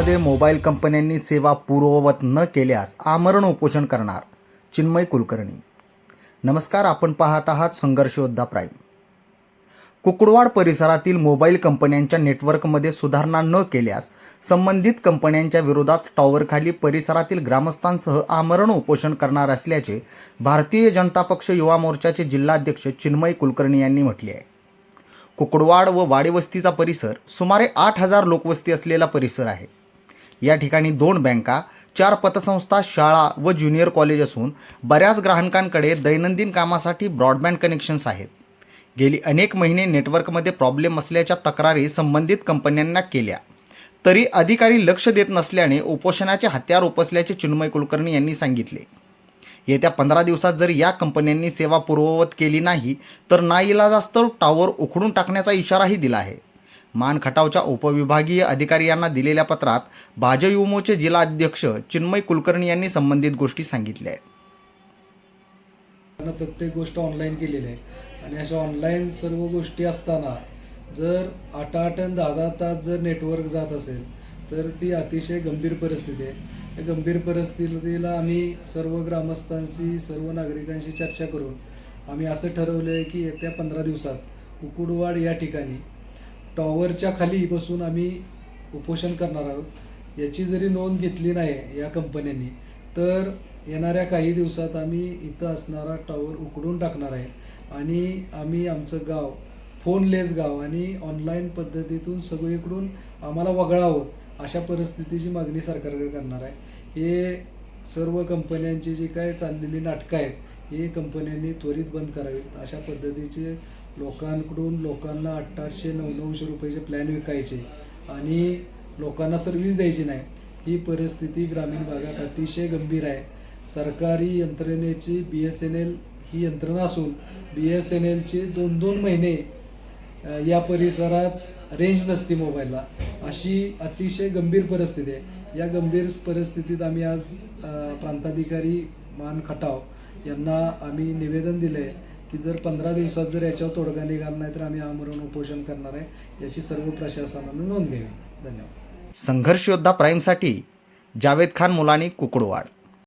नेटवर्कमध्ये मोबाईल कंपन्यांनी सेवा पूर्ववत न केल्यास आमरण उपोषण करणार चिन्मय कुलकर्णी. नमस्कार आपण पाहत आहात संघर्षयोद्धा प्राईम. कुकडवाड परिसरातील मोबाईल कंपन्यांच्या नेटवर्कमध्ये सुधारणा न केल्यास संबंधित कंपन्यांच्या विरोधात टॉवरखाली परिसरातील ग्रामस्थांसह आमरण उपोषण करणार असल्याचे भारतीय जनता पक्ष युवा मोर्चाचे जिल्हाध्यक्ष चिन्मय कुलकर्णी यांनी म्हटले आहे. कुकडवाड व वाडीवस्तीचा परिसर सुमारे आठ हजार लोकवस्ती असलेला परिसर आहे. या ठिकाणी दोन बँका चार पतसंस्था शाळा व ज्युनियर कॉलेज असून बऱ्याच ग्राहकांकडे दैनंदिन कामासाठी ब्रॉडबँड कनेक्शन्स आहेत. गेली अनेक महिने नेटवर्कमध्ये प्रॉब्लेम असल्याच्या तक्रारी संबंधित कंपन्यांना केल्या. तरी अधिकारी लक्ष देत नसल्याने उपोषणाचे हत्यार उपसल्याचे चिन्मय कुलकर्णी यांनी सांगितले. येत्या पंधरा दिवसात जर या कंपन्यांनी सेवा पूर्ववत केली नाही तर नाईलाजास्तव टॉवर उखडून टाकण्याचा इशाराही दिला आहे. मान खटावच्या उपविभागीय अधिकारी यांना दिलेल्या पत्रात भाजयुमोचे जिल्हाध्यक्ष चिन्मय कुलकर्णी यांनी संबंधित गोष्टी सांगितल्या आहेत. प्रत्येक गोष्ट ऑनलाईन केलेली आहे. आणि अशा ऑनलाईन सर्व गोष्टी असताना जर आठ आठ आणि दहा दहा तास जर नेटवर्क जात असेल तर ती अतिशय गंभीर परिस्थिती आहे. या गंभीर परिस्थितीला आम्ही सर्व ग्रामस्थांशी सर्व नागरिकांशी चर्चा करून आम्ही असं ठरवलं आहे की येत्या पंधरा दिवसात कुकुडवाड या ठिकाणी टॉवरच्या खाली बसून आम्ही उपोषण करणार आहोत. याची जरी नोंद घेतली नाही या कंपन्यांनी तर येणाऱ्या काही दिवसात आम्ही इथं असणारा टॉवर उकडून टाकणार आहे. आणि आम्ही आमचं गाव फोनलेस गाव आणि ऑनलाईन पद्धतीतून सगळीकडून आम्हाला वगळावं अशा परिस्थितीची मागणी सरकारकडे करणार आहे. हे सर्व कंपन्यांची जी काय चाललेली नाटकं आहेत हे कंपन्यांनी त्वरित बंद करावीत. अशा पद्धतीचे लोकांकडून लोकांना अठ्ठाशे नऊ नऊशे रुपयाचे प्लॅन विकायचे आणि लोकांना सर्व्हिस द्यायची नाही. ही परिस्थिती ग्रामीण भागात अतिशय गंभीर आहे. सरकारी यंत्रणेची बी एस एन एल ही यंत्रणा असून बी एस एन एलची दोन दोन महिने या परिसरात रेंज नसते मोबाईलला अशी अतिशय गंभीर परिस्थिती आहे. या गंभीर परिस्थितीत आम्ही आज प्रांताधिकारी मान खटाव यांना आम्ही निवेदन दिलं आहे की जर पंधरा दिवसात जर याच्यावर तोडगा निघाला नाही तर आम्ही आमरण उपोषण करणार आहे. याची सर्व प्रशासनानं नोंद घ्यावी. धन्यवाद. संघर्ष योद्धा प्राईमसाठी जावेद खान मुलानी कुकडवाड.